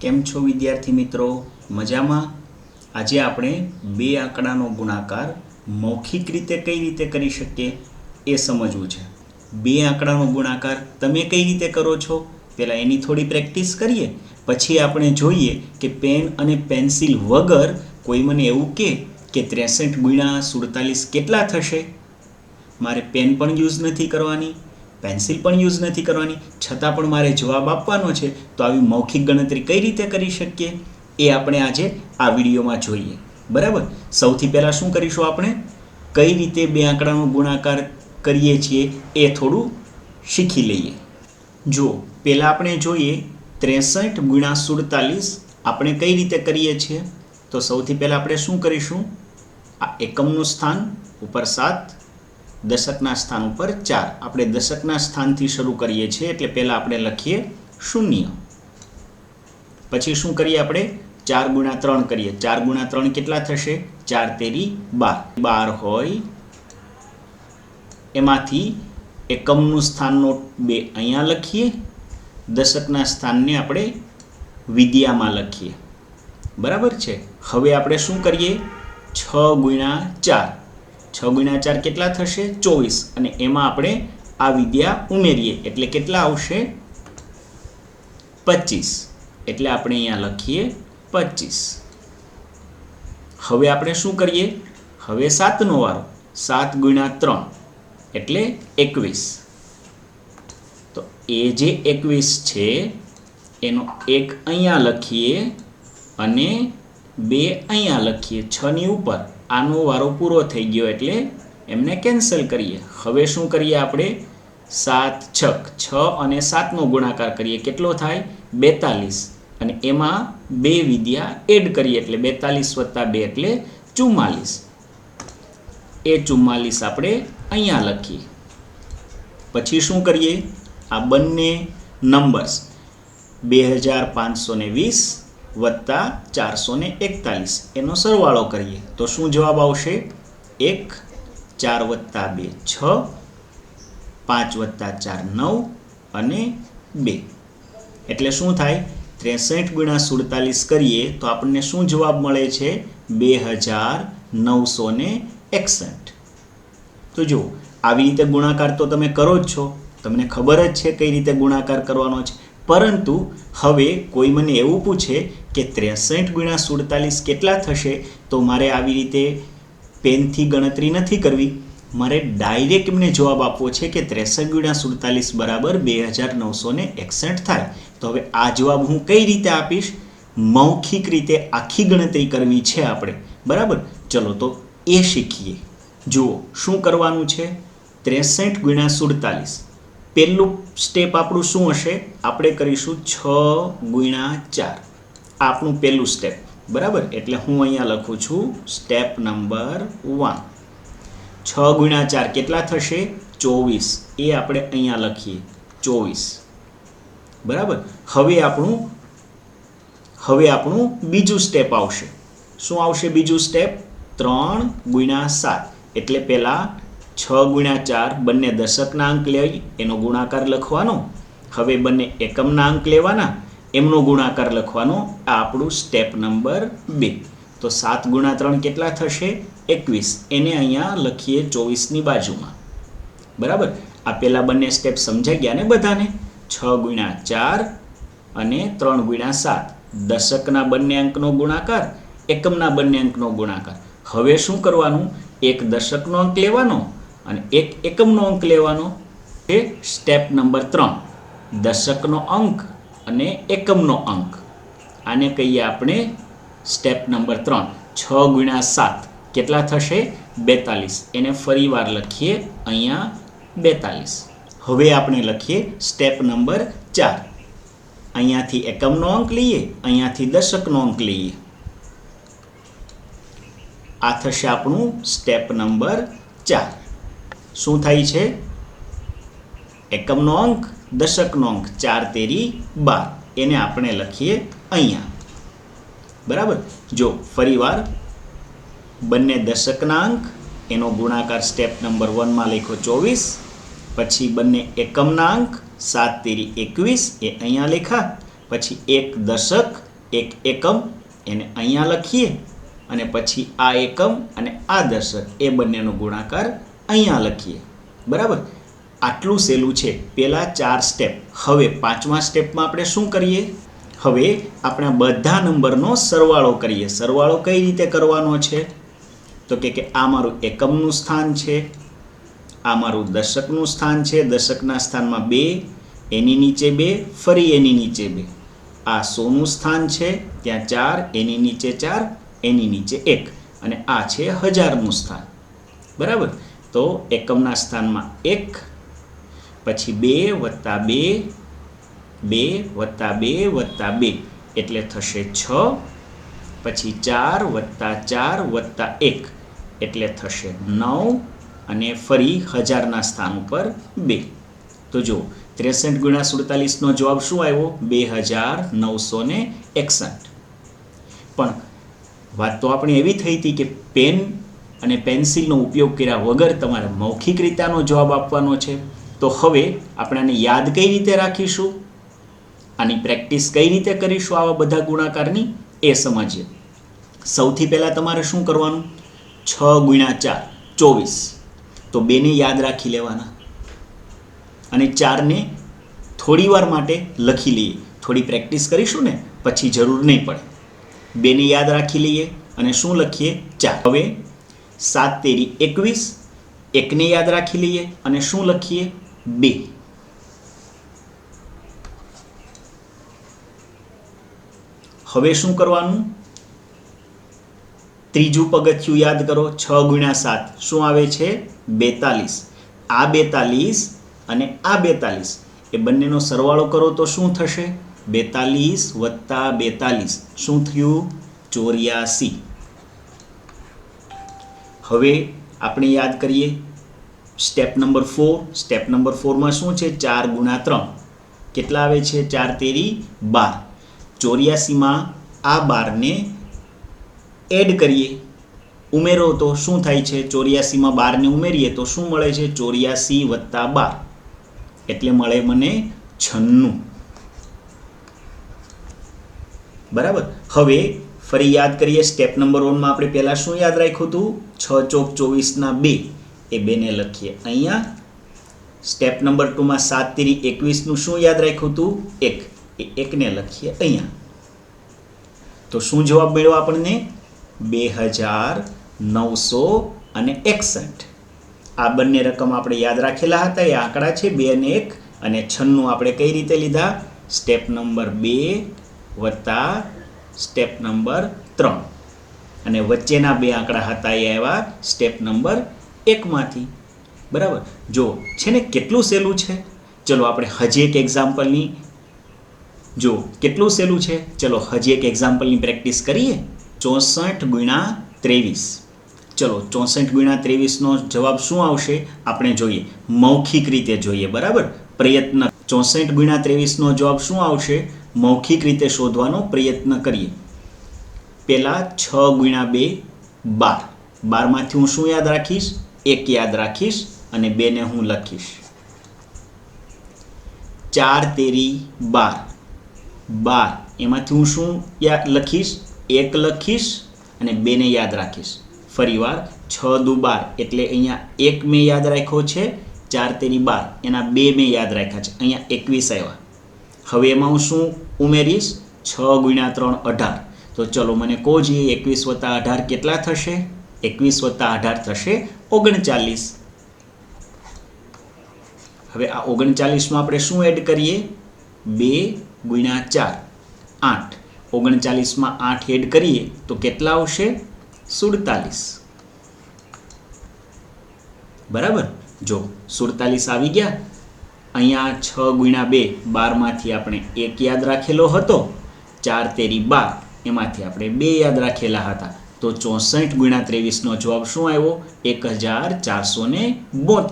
કેમ છો વિદ્યાર્થી મિત્રો? મજામાં? આજે આપણે બે આંકડાનો ગુણાકાર મૌખિક રીતે કઈ રીતે કરી શકીએ એ સમજવું છે. બે આંકડાનો ગુણાકાર તમે કઈ રીતે કરો છો? પહેલાં એની થોડી પ્રેક્ટિસ કરીએ. પછી આપણે જોઈએ કે પેન અને પેન્સિલ વગર કોઈ મને એવું કહે કે ત્રેસઠ ગુણ્યા સુડતાલીસ કેટલા થશે? મારે પેન પણ યુઝ નથી કરવાની. પેન્સિલ પણ યુઝ નથી કરવાની, છતાં પણ મારે જવાબ આપવાનો છે, તો આવી મૌખિક ગણતરી કઈ રીતે કરી શકીએ? એ આપણે આજે આ વિડીયોમાં જોઈએ. બરાબર? સૌથી પહેલાં શું કરીશું આપણે? કઈ રીતે બે આંકડાનો ગુણાકાર કરીએ છીએ એ થોડું શીખી લઈએ. જો, પહેલાં આપણે જોઈએ ત્રેસઠ ગુણ્યા સુડતાલીસ આપણે કઈ રીતે કરીએ છીએ? તો સૌથી પહેલાં આપણે શું કરીશું? આ એકમનું સ્થાન ઉપર સાત દશકના સ્થાન ઉપર ચાર. આપણે દશકના સ્થાનથી શરૂ કરીએ છીએ, એટલે પહેલાં આપણે લખીએ શૂન્ય. પછી શું કરીએ આપણે? ચાર ગુણ્યા ત્રણ કરીએ. ચાર ગુણ્યા ત્રણ કેટલા થશે? ચાર તેરી બાર. બાર હોય, એમાંથી એકમનું સ્થાનનો બે અહીંયા લખીએ. દશકના સ્થાનને આપણે વિદ્યામાં લખીએ. બરાબર છે? હવે આપણે શું કરીએ? છ ગુણ્યા ચાર. છ ગુણ્યા ચાર કેટલા થશે? ચોવીસ. અને એમાં આપણે આ વિદ્યા ઉમેરીએ. એટલે કેટલા આવશે? પચીસ. એટલે આપણે અહીંયા લખીએ પચીસ. હવે આપણે શું કરીએ? હવે સાતનો વારો. સાત ગુણ્યા ત્રણ. એટલે એકવીસ. તો એ જે એકવીસ છે, એનો એક અહીંયા લખીએ અને બે અહીંયા લખીએ. છની ઉપર. આનો વારો પૂરો થઈ ગયો એટલે એમને કેન્સલ કરીએ. હવે શું કરીએ આપણે? સાત છક, છ અને સાતનો ગુણાકાર કરીએ. કેટલો થાય? બેતાલીસ. અને એમાં બે વિદ્યા એડ કરીએ એટલે બેતાલીસ વત્તા બે એટલે ચુમ્માલીસ. એ ચુમ્માલીસ આપણે અહીંયા લખીએ. પછી શું કરીએ? આ બંને નંબર્સ બે હજાર પાંચસો વીસ વત્તા ચારસો ને એકતાલીસ. એનો સરવાળો કરીએ તો શું જવાબ આવશે? એક, ચાર વત્તા બે, છ, પાંચ વત્તા ચાર, નવ અને બે. એટલે શું થાય? ત્રેસઠ ગુણ્યા સુડતાલીસ કરીએ તો આપણને શું જવાબ મળે છે? બે હજાર નવસો ને એકસઠ. તો જુઓ, આવી રીતે ગુણાકાર તો તમે કરો જ છો. તમને ખબર જ છે કઈ રીતે ગુણાકાર કરવાનો છે. પરંતુ હવે કોઈ મને એવું પૂછે કે ત્રેસઠ ગુણ્યા સુડતાલીસ કેટલા થશે, તો મારે આવી રીતે પેનથી ગણતરી નથી કરવી. મારે ડાયરેક્ટ એમને જવાબ આપવો છે કે ત્રેસઠ ગુણ્યા સુડતાલીસ બરાબર બે હજાર નવસો ને એકસઠ થાય. તો હવે આ જવાબ હું કઈ રીતે આપીશ? મૌખિક રીતે આખી ગણતરી કરવી છે આપણે. બરાબર? ચલો તો એ શીખીએ. જુઓ, શું કરવાનું છે? ત્રેસઠ ગુણ્યા સુડતાલીસ. પહેલું સ્ટેપ આપણું શું હશે? આપણે કરીશું છ ગુણ્યા ચાર. આપણું પહેલું સ્ટેપ બરાબર? એટલે હું અહીંયા લખું છું સ્ટેપ નંબર વન છ ગુણ્યા ચાર કેટલા થશે? ચોવીસ. એ આપણે અહીંયા લખીએ. ચોવીસ. બરાબર? હવે આપણું હવે આપણું બીજું સ્ટેપ આવશે. શું આવશે બીજું સ્ટેપ ત્રણ ગુણ્યા સાત. એટલે પહેલાં છ ગુણ્યા ચાર બંને દશકના અંક લઈ એનો ગુણાકાર લખવાનો. હવે બંને એકમના અંક લેવાના, એમનો ગુણાકાર લખવાનો આ આપણું સ્ટેપ નંબર બે. તો સાત ગુણ્યા ત્રણ કેટલા થશે? એકવીસ. એને અહીંયા લખીએ ચોવીસની બાજુમાં. બરાબર? આ પહેલાં બંને સ્ટેપ સમજાઈ ગયા ને બધાને? છ ગુણ્યા ચાર અને ત્રણ ગુણ્યા સાત. દશકના બંને અંકનો ગુણાકાર, એકમના બંને અંકનો ગુણાકાર. હવે શું કરવાનું? એક દશકનો અંક લેવાનો. અને એક એકમનો અંક લેવાનો એ સ્ટેપ નંબર ત્રણ, દશકનો અંક અને એકમનો અંક. આને કહીએ આપણે સ્ટેપ નંબર ત્રણ, છ ગુણ્યા સાત. કેટલા થશે? બેતાલીસ. એને ફરીવાર લખીએ અહીંયા બેતાલીસ. હવે આપણે લખીએ સ્ટેપ નંબર ચાર. અહીંયાથી એકમનો અંક લઈએ, અહીંયાથી દશકનો અંક લઈએ. આ થશે આપણું સ્ટેપ નંબર ચાર. શું થાય છે? એકમનો અંક, દશકનો અંક, ચાર તેરી બાર. એને આપણે લખીએ અહીંયા. બરાબર? જો ફરીવાર બંને દશકના અંક, એનો ગુણાકાર સ્ટેપ નંબર વનમાં લખો ચોવીસ, પછી બંને એકમના અંક, સાત તેરી એકવીસ, એ અહીંયા લેખા. પછી એક દશક, એક એકમ, એને અહીંયા લખીએ. અને પછી આ એકમ અને આ દશક, એ બંનેનો ગુણાકાર અહીંયા લખીએ. બરાબર? આટલું સહેલું છે. પહેલાં ચાર સ્ટેપ હવે પાંચમા સ્ટેપમાં આપણે શું કરીએ? હવે આપણા બધા નંબરનો સરવાળો કરીએ. સરવાળો કઈ રીતે કરવાનો છે? તો કે કે આ મારું એકમનું સ્થાન છે, આ મારું દશકનું સ્થાન છે. દશકના સ્થાનમાં બે, એની નીચે બે, ફરી એની નીચે બે. આ સોનું સ્થાન છે, ત્યાં ચાર, એની નીચે ચાર, એની નીચે એક. અને આ છે હજારનું સ્થાન. બરાબર? તો એકમના સ્થાનમાં એક, પછી બે વત્તા બે બે વત્તા બે વત્તા બે, એટલે થશે છ, પછી ચાર વત્તા ચાર વત્તા એક, એટલે થશે નવ અને ફરી હજારના સ્થાન ઉપર બે. તો જુઓ, ત્રેસઠ ગુણ્યા સુડતાલીસનો જવાબ શું આવ્યો? બે હજાર નવસો ને એકસઠ. પણ વાત તો આપણી એવી થઈ હતી કે પેન અને પેન્સિલનો ઉપયોગ કર્યા વગર તમારે મૌખિક રીતેનો જવાબ આપવાનો છે. તો હવે આપણે આને યાદ કઈ રીતે રાખીશું? આની પ્રેક્ટિસ કઈ રીતે કરીશું આવા બધા ગુણાકારની? એ સમજીએ. સૌથી પહેલાં તમારે શું કરવાનું? છ ગુણ્યા ચાર, ચોવીસ. તો બેને યાદ રાખી લેવાના. અને ચારને થોડી વાર માટે લખી લઈએ. થોડી પ્રેક્ટિસ કરીશું ને, પછી જરૂર નહીં પડે. બેને યાદ રાખી લઈએ અને શું લખીએ? ચાર. હવે સાત તેરી એકવીસ, એકને યાદ રાખી લઈએ અને શું લખીએ? બે. હવે શું કરવાનું? ત્રીજું પગથિયું યાદ કરો, છ ગુણ્યા સાત. શું આવે છે? બેતાલીસ. આ બેતાલીસ અને આ બેતાલીસ. એ બંનેનો સરવાળો કરો તો શું થશે? બેતાલીસ વત્તા બેતાલીસ. શું થયું? ચોર્યાસી. હવે આપણે યાદ કરીએ step number four step number ફોરમાં શું છે? ચાર ગુણા ત્રણ. કેટલા આવે છે? ચાર, તેરી, બાર. ચોર્યાસીમાં આ બારને એડ કરીએ. ઉમેરો તો શું થાય છે? ચોર્યાસીમાં બારને ઉમેરીએ તો શું મળે છે? ચોર્યાસી વત્તા બાર. એટલે મળે મને છન્નું. બરાબર? હવે ફરી યાદ કરીએ સ્ટેપ નંબર વનમાં આપણે પહેલાં શું યાદ રાખ્યું હતું? છ ચોક ચોવીસના બે એ બેને લખીએ. અહીંયા સ્ટેપ નંબર ટુમાં સાત તેરી એકવીસનું શું યાદ રાખ્યું હતું? એક. એ એકને લખીએ અહીંયા. તો શું જવાબ મળ્યો આપણને? બે હજાર નવસો અને એકસઠ. આ બંને રકમ આપણે યાદ રાખેલા હતા, એ આંકડા છે, બે અને એક, અને છન્નું આપણે કઈ રીતે લીધા? સ્ટેપ નંબર બે વત્તા સ્ટેપ નંબર ત્રણ. અને વચ્ચેના બે આંકડા હતા એ આવ્યા સ્ટેપ નંબર એકમાંથી બરાબર? જો છે ને કેટલું સહેલું છે? ચલો આપણે હજી એક એક્ઝામ્પલની જો કેટલું સહેલું છે? ચલો હજી એક એક્ઝામ્પલની પ્રેક્ટિસ કરીએ. ચોસઠ ગુણ્યા ત્રેવીસ. ચલો ચોસઠ ગુણ્યા ત્રેવીસનો જવાબ શું આવશે? આપણે જોઈએ. મૌખિક રીતે જોઈએ. બરાબર? પ્રયત્ન ચોસઠ ગુણ્યા ત્રેવીસનો જવાબ શું આવશે? મૌખિક રીતે શોધવાનો પ્રયત્ન કરીએ. પહેલાં છ ગુણ્યા બે, બાર. બારમાંથી હું શું યાદ રાખીશ? એક યાદ રાખીશ અને બેને હું લખીશ. ચાર તેરી બાર. બાર. એમાંથી હું શું યાદ લખીશ? એક લખીશ અને બેને યાદ રાખીશ. ફરીવાર છ દુ બાર. એટલે અહીંયા એક મેં યાદ રાખ્યો છે, ચાર તેરી બાર. એના બે મેં યાદ રાખ્યા છે. અહીંયા એકવીસ આવ્યા. હવે એમાં હું શું ઉમેરીશ? છ ગુણ્યા ત્રણ અઢાર. તો ચલો મને કહો જોઈએ એકવીસ વત્તા અઢાર કેટલા થશે? એકવીસ વત્તા અઢાર થશે ઓગણચાલીસ. હવે આ ઓગણચાલીસમાં આપણે શું એડ કરીએ? બે ગુણ્યા ચાર, આઠ. ઓગણચાલીસમાં આઠ એડ કરીએ તો કેટલા આવશે? સુડતાલીસ. બરાબર? જો સુડતાલીસ આવી ગયા, અહીંયા છ ગુણ્યા બે બારમાંથી આપણે એક યાદ રાખેલો હતો. ચાર તેરી બાર. એમાંથી આપણે બે યાદ રાખેલા હતા. તો ચોસઠ ગુણ્યા ત્રેવીસનો જવાબ શું આવ્યો? એક હજાર ચારસો ને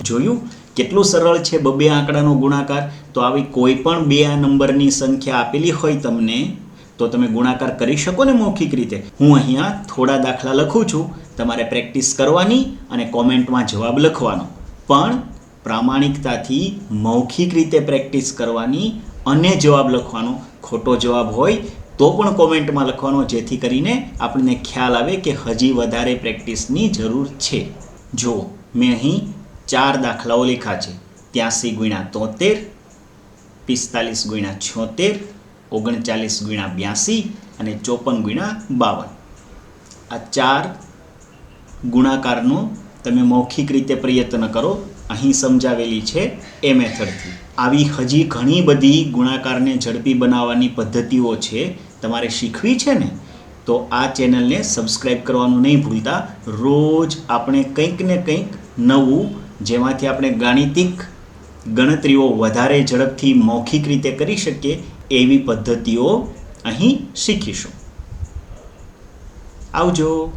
જોયું? કેટલું સરળ છે બબે આંકડાનો ગુણાકાર? તો આવી કોઈ પણ બે આ નંબરની સંખ્યા આપેલી હોય તમને, તો તમે ગુણાકાર કરી શકો ને મૌખિક રીતે. હું અહીંયા થોડા દાખલા લખું છું. તમારે પ્રેક્ટિસ કરવાની અને કોમેન્ટમાં જવાબ લખવાનો. પણ પ્રામાણિકતાથી મૌખિક રીતે પ્રેક્ટિસ કરવાની અને જવાબ લખવાનો. ખોટો જવાબ હોય તો પણ કોમેન્ટમાં લખવાનો જેથી કરીને આપણને ખ્યાલ આવે કે હજી વધારે પ્રેક્ટિસની જરૂર છે. જો, મેં અહીં ચાર દાખલાઓ લખ્યા છે. ત્યાંસી ગુણ્યા તોતેર, પિસ્તાલીસ ગુણ્યા છોતેર, ઓગણચાલીસ ગુણ્યા બ્યાસી અને ચોપન ગુણ્યા બાવન. આ ચાર ગુણાકારનો તમે મૌખિક રીતે પ્રયત્ન કરો. અહીં સમજાવેલી છે એ મેથડથી. આવી હજી ઘણી બધી ગુણાકારને ઝડપી બનાવવાની પદ્ધતિઓ છે, તમારે શીખવી છે ને? તો આ ચેનલને સબસ્ક્રાઈબ કરવાનું નહીં ભૂલતા. રોજ આપણે કંઈક ને કંઈક નવું, જેમાંથી આપણે ગાણિતિક ગણતરીઓ વધારે ઝડપથી મૌખિક રીતે કરી શકીએ, એવી પદ્ધતિઓ અહીં શીખીશું. આવજો.